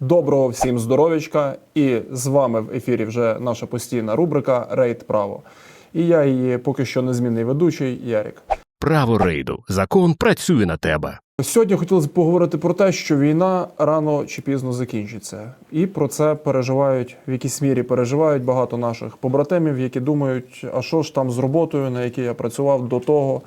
Доброго всім здоров'ячка! І з вами в ефірі вже наша постійна рубрика Рейд Право. І я її поки що незмінний ведучий Ярік. Право рейду. Закон працює на тебе. Сьогодні хотілося б поговорити про те, що війна рано чи пізно закінчиться, і про це переживають в якійсь мірі переживають багато наших побратимів, які думають, а що ж там з роботою, на якій я працював до того,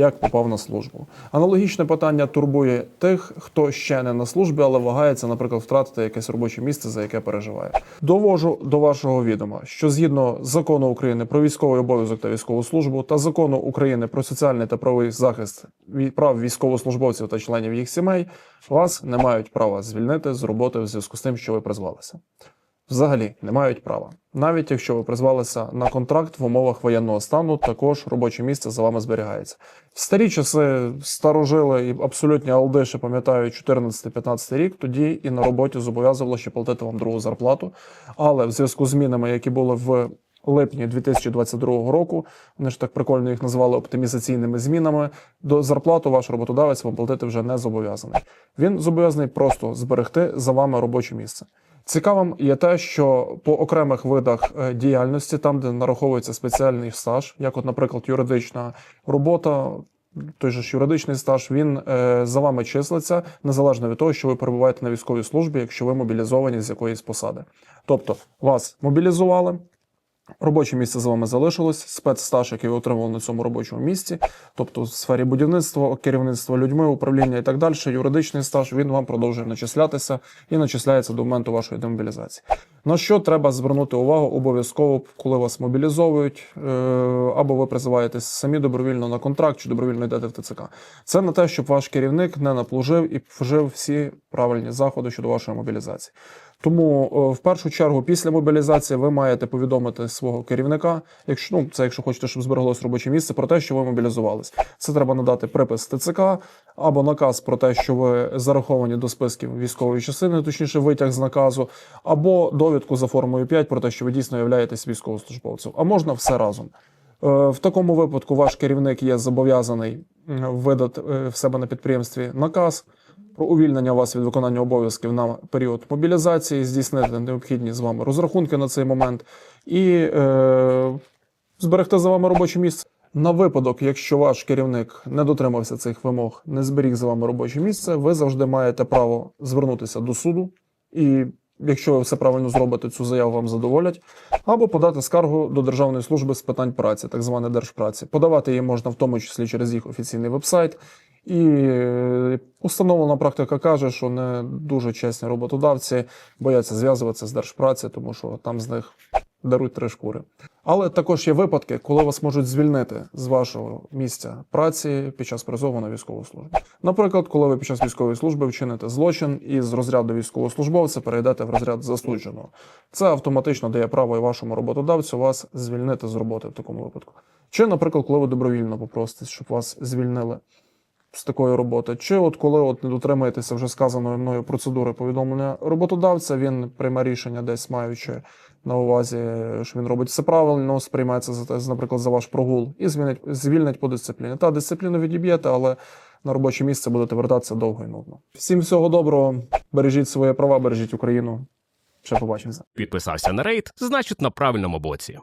як попав на службу. Аналогічне питання турбує тих, хто ще не на службі, але вагається, наприклад, втратити якесь робоче місце, за яке переживає. Довожу до вашого відома, що згідно закону України про військовий обов'язок та військову службу та закону України про соціальний та правовий захист прав військовослужбовців та членів їх сімей, вас не мають права звільнити з роботи в зв'язку з тим, що ви призвалися. Взагалі не мають права. Навіть якщо ви призвалися на контракт в умовах воєнного стану, також робоче місце за вами зберігається. В старі часи старожили і абсолютні алдиші пам'ятають 14-15 рік, тоді і на роботі зобов'язувало ще платити вам другу зарплату. Але в зв'язку з змінами, які були в липні 2022 року, вони ж так прикольно їх назвали оптимізаційними змінами. До зарплату ваш роботодавець вам платити вже не зобов'язаний. Він зобов'язаний просто зберегти за вами робоче місце. Цікавим є те, що по окремих видах е, діяльності, там, де нараховується спеціальний стаж, як, от, наприклад, юридична робота, той же ж юридичний стаж, він е, за вами числиться незалежно від того, що ви перебуваєте на військовій службі, якщо ви мобілізовані з якоїсь посади. Тобто вас мобілізували. Робоче місце з вами залишилось, спецстаж, який ви отримали на цьому робочому місці, тобто в сфері будівництва, керівництва людьми, управління і так далі, юридичний стаж, він вам продовжує начислятися і начисляється до моменту вашої демобілізації. На що треба звернути увагу обов'язково, коли вас мобілізовують, е, або ви призиваєтесь самі добровільно на контракт чи добровільно йдете в ТЦК. Це на те, щоб ваш керівник не наплужив і вжив всі правильні заходи щодо вашої мобілізації. Тому е, в першу чергу після мобілізації ви маєте повідомити свого керівника, якщо ну це якщо хочете, щоб збереглось робоче місце, про те, що ви мобілізувались. Це треба надати припис ТЦК або наказ про те, що ви зараховані до списків військової частини, точніше витяг з наказу, або довідку за формою 5 про те, що ви дійсно являєтесь військовослужбовцем. А можна все разом. Е, В такому випадку ваш керівник є зобов'язаний видати е, в себе на підприємстві наказ про увільнення вас від виконання обов'язків на період мобілізації, здійснити необхідні з вами розрахунки на цей момент і е, зберегти за вами робоче місце. На випадок, якщо ваш керівник не дотримався цих вимог, не зберіг за вами робоче місце, ви завжди маєте право звернутися до суду і. Якщо ви все правильно зробите, цю заяву вам задоволять, або подати скаргу до Державної служби з питань праці, так зване Держпраці. Подавати її можна в тому числі через їх офіційний вебсайт. І е, установлена практика каже, що не дуже чесні роботодавці бояться зв'язуватися з Держпраці, тому що там з них даруть три шкури. Але також є випадки, коли вас можуть звільнити з вашого місця праці під час призову на військову службу. Наприклад, коли ви під час військової служби вчините злочин і з розряду військовослужбовця перейдете в розряд засудженого. Це автоматично дає право і вашому роботодавцю вас звільнити з роботи в такому випадку. Чи, наприклад, коли ви добровільно попросите, щоб вас звільнили з такої роботи, чи от коли от не дотримуєтеся вже сказаної мною процедури повідомлення роботодавця, він прийме рішення, десь маючи на увазі, що він робить все правильно, сприймається за те, наприклад, за ваш прогул, і звільнить, звільнить по дисципліні. Та дисципліну відіб'єте, але на робоче місце будете вертатися довго і нудно. Всім всього доброго, бережіть свої права, бережіть Україну. Ще побачимося. Підписався на рейд, значить на правильному боці.